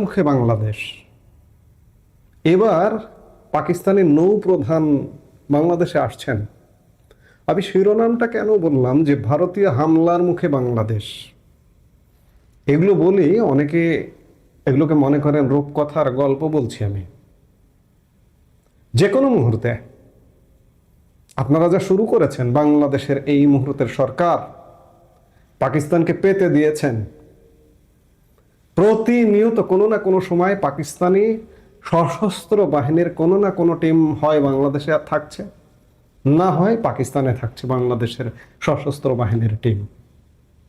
মুখে বাংলাদেশ। এবার পাকিস্তানের নৌ প্রধান বাংলাদেশে আসছেন। আমি শিরোনামটা কেন বললাম যে ভারতীয় হামলার মুখে বাংলাদেশ? এগুলো বলি অনেকে এগুলোকে মনে করেন রূপকথার গল্প বলছি আমি। যে কোনো মুহূর্তে। আপনারা যা শুরু করেছেন বাংলাদেশের এই মুহূর্তের সরকার, পাকিস্তানকে পেতে দিয়েছেন। প্রতিনিয়ত কোনো না কোনো সময় পাকিস্তানি সশস্ত্র বাহিনীর কোনো না কোনো টিম হয় বাংলাদেশে থাকছে। না হয় পাকিস্তানে থাকছে বাংলাদেশের সশস্ত্র বাহিনীর টিম।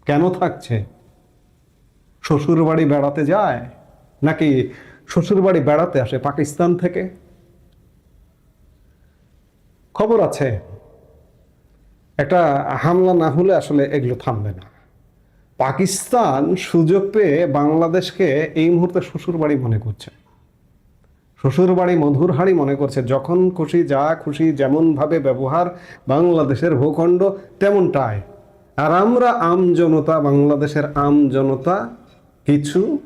কেন থাকছে? শ্বশুর বাড়ি বেড়াতে যায় নাকি শ্বশুর বাড়ি বেড়াতে আসে পাকিস্তান থেকে? খবর আছে। একটা হামলা না হলে আসলে এগুলো থামবে না। পাকিস্তান সুযোগ পেয়ে বাংলাদেশকে এই মুহূর্তে শ্বশুর বাড়ি মনে করছে। শ্বশুর বাড়ি মধুর হাড়ি মনে করছে। যখন খুশি যা খুশি, যেমনভাবে ব্যবহার বাংলাদেশের ভূখণ্ড, তেমনটাই। আর আমরা আম জনতা, বাংলাদেশের আম জনতা, কিছু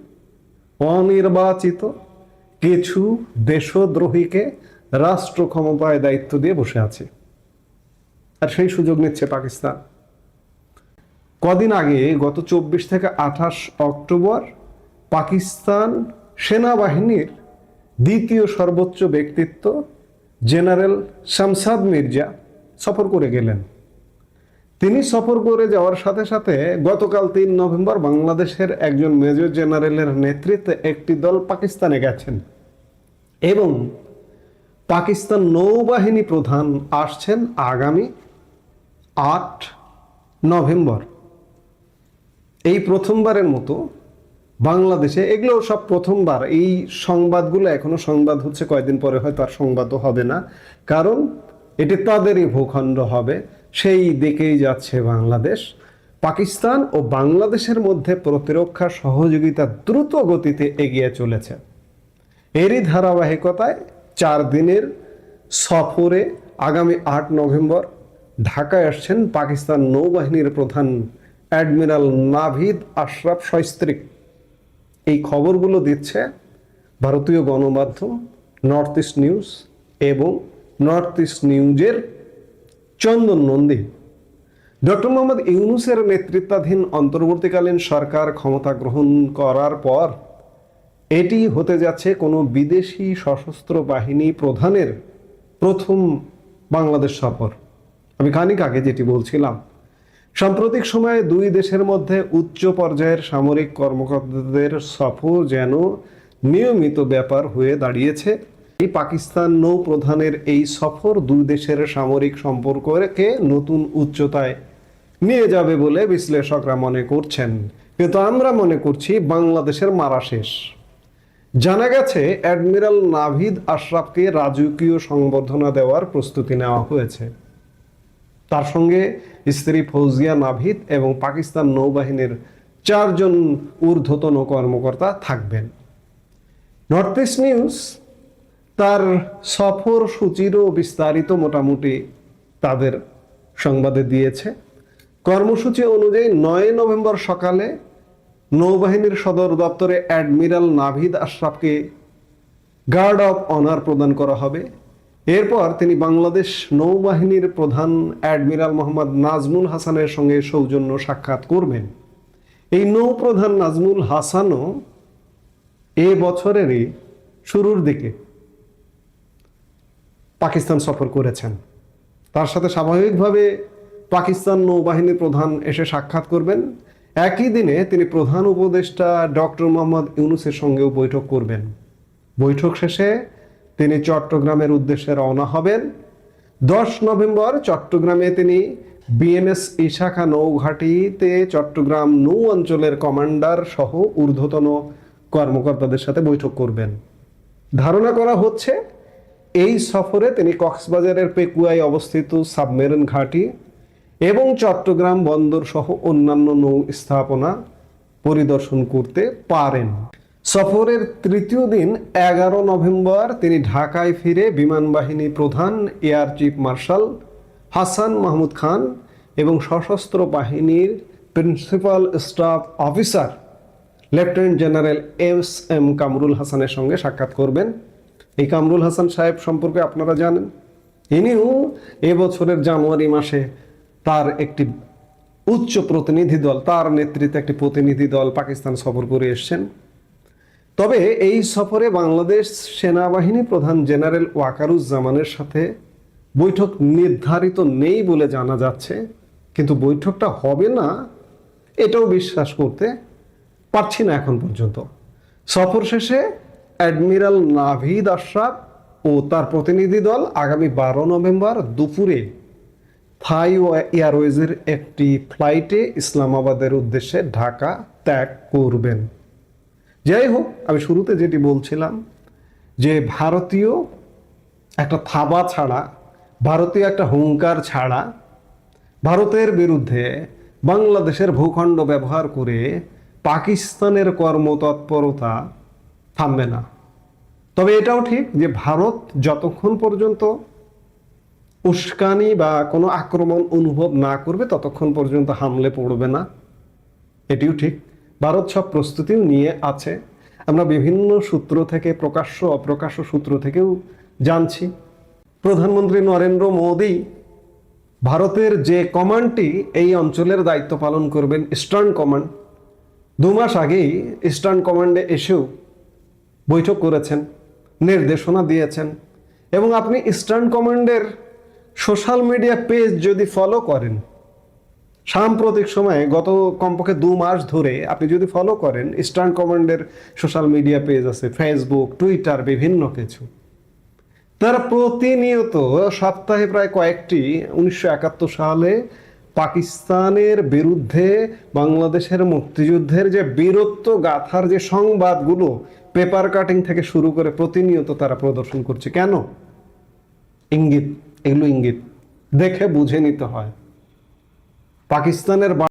অনির্বাচিত, কিছু দেশদ্রোহীকে রাষ্ট্র ক্ষমতায় দায়িত্ব দিয়ে বসে আছে। আর সেই সুযোগ নিচ্ছে পাকিস্তান। কদিন আগে, গত চব্বিশ থেকে আঠাশ অক্টোবর, পাকিস্তান সেনাবাহিনীর দ্বিতীয় সর্বোচ্চ ব্যক্তিত্ব জেনারেল শামসাদ মির্জা সফর করে গেলেন। তিনি সফর করে যাওয়ার সাথে সাথে গতকাল তিন নভেম্বর বাংলাদেশের একজন মেজর জেনারেলের নেতৃত্বে একটি দল পাকিস্তানে গেছেন এবং পাকিস্তান নৌবাহিনী প্রধান আসছেন আগামী আট নভেম্বর। এই প্রথমবারের মতো বাংলাদেশে, এগুলো সব প্রথমবার। এই সংবাদগুলো এখনও সংবাদ হচ্ছে, কয়েকদিন পরে হয়তো আর সংবাদও হবে না। কারণ এটি তাদেরই ভূখণ্ড হবে, সেই দিকেই যাচ্ছে বাংলাদেশ। পাকিস্তান ও বাংলাদেশের মধ্যে প্রতিরক্ষা সহযোগিতা দ্রুত গতিতে এগিয়ে চলেছে। এরই ধারাবাহিকতায় চার দিনের সফরে আগামী আট নভেম্বর ঢাকায় আসছেন পাকিস্তান নৌবাহিনীর প্রধান অ্যাডমিরাল নাভিদ আশরাফ সৈস্ত্রিক এই খবরগুলো দিচ্ছে ভারতীয় গণমাধ্যম, নর্থ ইস্ট নিউজ এবং নর্থ ইস্ট নিউজের চন্দন নন্দী। ডক্টর মোহাম্মদ ইউনুসের নেতৃত্বাধীন অন্তর্বর্তীকালীন সরকার ক্ষমতা গ্রহণ করার পর এটি হতে যাচ্ছে কোনো বিদেশি সশস্ত্র বাহিনী প্রধানের প্রথম বাংলাদেশ সফর। আমি খানিক আগে যেটি বলছিলাম সাম্প্রতিক সময়ে দুই দেশের মধ্যে উচ্চ পর্যায়ের সামরিক কর্মকর্তাদের সফর যেন নিয়মিত ব্যাপার হয়ে দাঁড়িয়েছে। এই পাকিস্তান নৌ প্রধানের এই সফর দুই দেশের সামরিক সম্পর্ককে নতুন উচ্চতায় নিয়ে যাবে বলে বিশ্লেষকরা মনে করছেন। কিন্তু আমরা মনে করছি বাংলাদেশের মারা শেষ। জানা গেছে, অ্যাডমিরাল নাভিদ আশরাফকে রাজকীয় সংবর্ধনা দেওয়ার প্রস্তুতি নেওয়া হয়েছে। তার সঙ্গে স্ত্রী ফৌজিয়া নাভিদ এবং পাকিস্তান নৌবাহিনীর চারজন ঊর্ধ্বতন কর্মকর্তা থাকবেন। নর্থ ইস্ট নিউজ তার সফর সূচিরও বিস্তারিত মোটামুটি তাদের সংবাদে দিয়েছে। কর্মসূচি অনুযায়ী নয় নভেম্বর সকালে নৌবাহিনীর সদর দপ্তরে অ্যাডমিরাল নাভিদ আশরাফকে গার্ড অফ অনার প্রদান করা হবে। এরপর তিনি বাংলাদেশ নৌবাহিনীর প্রধান অ্যাডমিরাল মোহাম্মদ নাজমুল হাসানের সঙ্গে সৌজন্য সাক্ষাৎ করবেন। এই নৌপ্রধান নাজমুল হাসানও এ বছরেরই শুরুর দিকে পাকিস্তান সফর করেছেন। তার সাথে স্বাভাবিকভাবে পাকিস্তান নৌবাহিনীর প্রধান এসে সাক্ষাৎ করবেন। একই দিনে তিনি প্রধান উপদেষ্টা ডক্টর মোহাম্মদ ইউনুসের সঙ্গেও বৈঠক করবেন। বৈঠক শেষে তিনি চট্টগ্রামের উদ্দেশ্যে রওনা হবেন। দশ নভেম্বর চট্টগ্রামে তিনি বিএনএস ইশাখা নৌঘাটিতে চট্টগ্রাম নৌ অঞ্চলের কমান্ডার সহ ঊর্ধ্বতন কর্মকর্তাদের সাথে বৈঠক করবেন। ধারণা করা হচ্ছে, এই সফরে তিনি কক্সবাজারের পেকুয়ায় অবস্থিত সাবমেরিন ঘাঁটি এবং চট্টগ্রাম বন্দর সহ অন্যান্য নৌ স্থাপনা পরিদর্শন করতে পারেন। সফরের তৃতীয় দিন এগারো নভেম্বর তিনি ঢাকায় ফিরে বিমান বাহিনী প্রধান, air chief marshal Hasan Mahmud Khan এবং সশস্ত্র বাহিনীর principal staff officer, lieutenant general S M Kamrul হাসানের সঙ্গে সাক্ষাৎ করবেন। এই কামরুল হাসান সাহেব সম্পর্কে আপনারা জানেন। ইনিও এবছরের জানুয়ারি মাসে তার একটি উচ্চ প্রতিনিধি দল, তার নেতৃত্বে একটি প্রতিনিধি দল পাকিস্তান সফর করে এসছেন। তবে এই সফরে বাংলাদেশ সেনাবাহিনী প্রধান জেনারেল ওয়াকারুজ্জামানের সাথে বৈঠক নির্ধারিত নেই বলে জানা যাচ্ছে, কিন্তু বৈঠকটা হবে না এটাও বিশ্বাস করতে পারছি না এখন পর্যন্ত। সফর শেষে অ্যাডমিরাল নাভিদ আশরাফ ও তার প্রতিনিধি দল আগামী বারো নভেম্বর দুপুরে থাই এয়ারওয়েজের একটি ফ্লাইটে ইসলামাবাদের উদ্দেশ্যে ঢাকা ত্যাগ করবেন। যাই হোক, আমি শুরুতে যেটি বলছিলাম যে ভারতীয় একটা থাবা ছাড়া, ভারতীয় একটা হুঙ্কার ছাড়া ভারতের বিরুদ্ধে বাংলাদেশের ভূখণ্ড ব্যবহার করে পাকিস্তানের কর্মতৎপরতা থামবে না। তবে এটাও ঠিক যে ভারত যতক্ষণ পর্যন্ত উস্কানি বা কোনো আক্রমণ অনুভব না করবে, ততক্ষণ পর্যন্ত হামলে পড়বে না। এটিও ঠিক। ভারত সব প্রস্তুতিও নিয়ে আছে। আমরা বিভিন্ন সূত্র থেকে, প্রকাশ্য, অপ্রকাশ্য সূত্র থেকেও জানছি। প্রধানমন্ত্রী নরেন্দ্র মোদী ভারতের যে কমান্ডটি, এই অঞ্চলের দায়িত্ব পালন করবেন ইস্টার্ন কমান্ড। দু মাস আগেই ইস্টার্ন কমান্ডে এসেও বৈঠক করেছেন, নির্দেশনা দিয়েছেন এবং আপনি ইস্টার্ন কমান্ডের সোশ্যাল মিডিয়া পেজ যদি ফলো করেন সাম্প্রতিক সময়ে গত কমপক্ষে দু মাস ধরে আপনি যদি ফলো করেন ইস্টার্ন কমান্ডের সোশ্যাল মিডিয়া পেজ আছে ফেসবুক টুইটার বিভিন্ন কিছু, তারা প্রতিনিয়ত সপ্তাহে প্রায় কয়েকটি উনিশশো একাত্তর সালে পাকিস্তানের বিরুদ্ধে বাংলাদেশের মুক্তিযুদ্ধের যে বীরত্ব গাথার যে সংবাদগুলো পেপার কাটিং থেকে শুরু করে প্রতিনিয়ত তারা প্রদর্শন করছে। কেন? ইঙ্গিত, এগুলো ইঙ্গিত। দেখে বুঝে নিতে হয়। পাকিস্তানের